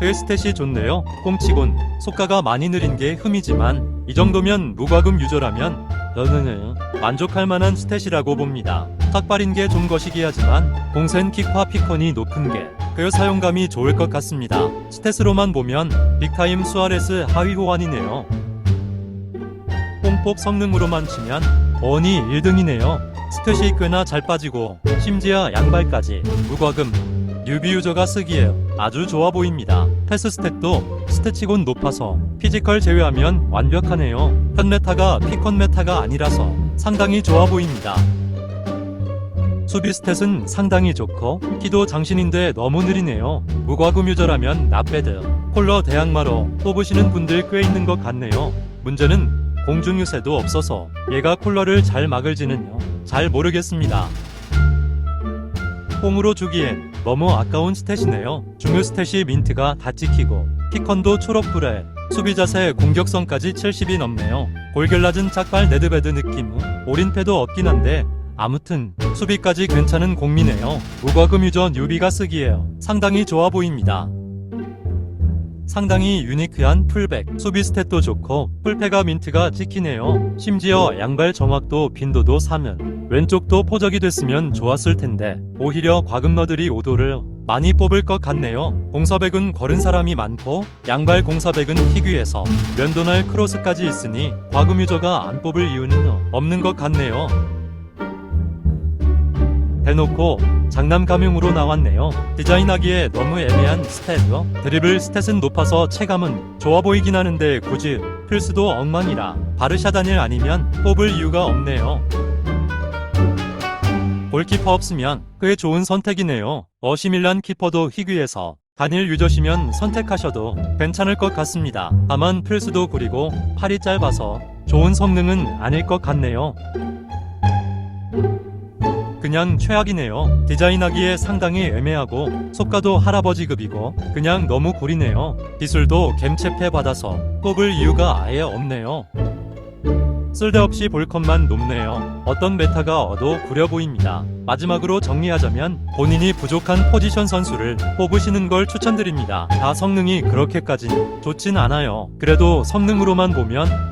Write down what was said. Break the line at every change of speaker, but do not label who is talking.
그 스탯이 좋네요. 꽁치곤 속가가 많이 느린 게 흠이지만 이 정도면 무과금 유저라면 저는 만족할 만한 스탯이라고 봅니다. 탁발인 게 좀 거시기 하지만 공센 킥과 피컨이 높은 게 그 사용감이 좋을 것 같습니다. 스탯으로만 보면 빅타임 수아레스 하위 호환이네요. 뽕폭 성능으로만 치면 원이 1등이네요. 스탯이 꽤나 잘 빠지고 심지어 양발까지 무과금 뉴비 유저가 쓰기에 아주 좋아 보입니다. 패스 스탯도 스탯이곤 높아서 피지컬 제외하면 완벽하네요. 현 메타가 피컨 메타가 아니라서 상당히 좋아 보입니다. 수비 스탯은 상당히 좋고 키도 장신인데 너무 느리네요. 무과금 유저라면 나빼드 콜러 대항마로 뽑으시는 분들 꽤 있는 것 같네요. 문제는 공중 유세도 없어서 얘가 콜러를 잘 막을지는요. 잘 모르겠습니다. 뽕으로 주기엔 너무 아까운 스탯이네요. 중요 스탯이 민트가 다 찍히고 피컨도 초록불에 수비 자세 공격성까지 70이 넘네요. 골결 낮은 짝발 네드베드 느낌 올인패도 없긴 한데 아무튼 수비까지 괜찮은 공미네요. 무과금 유저 뉴비가 쓰기에요. 상당히 좋아 보입니다. 상당히 유니크한 풀백, 수비 스탯도 좋고 풀패가 민트가 찍히네요. 심지어 양발 정확도 빈도도 사면 왼쪽도 포적이 됐으면 좋았을 텐데 오히려 과금러들이 오도를 많이 뽑을 것 같네요. 공사백은 걸은 사람이 많고 양발 공사백은 희귀해서 면도날 크로스까지 있으니 과금 유저가 안 뽑을 이유는 없는 것 같네요. 대놓고 장남 감용으로 나왔네요. 디자인하기에 너무 애매한 스탯. 드리블 스탯은 높아서 체감은 좋아 보이긴 하는데 굳이 필수도 엉망이라 바르샤 다닐 아니면 뽑을 이유가 없네요. 골키퍼 없으면 꽤 좋은 선택이네요. 어시밀란 키퍼도 희귀해서 단일 유저시면 선택하셔도 괜찮을 것 같습니다. 다만 필수도 구리고 팔이 짧아서 좋은 성능은 아닐 것 같네요. 그냥 최악이네요. 디자인하기에 상당히 애매하고 속가도 할아버지급이고 그냥 너무 구리네요. 기술도 겜체패 받아서 뽑을 이유가 아예 없네요. 쓸데없이 볼 컷만 높네요. 어떤 메타가 얻어 구려 보입니다. 마지막으로 정리하자면 본인이 부족한 포지션 선수를 뽑으시는 걸 추천드립니다. 다 성능이 그렇게까진 좋진 않아요. 그래도 성능으로만 보면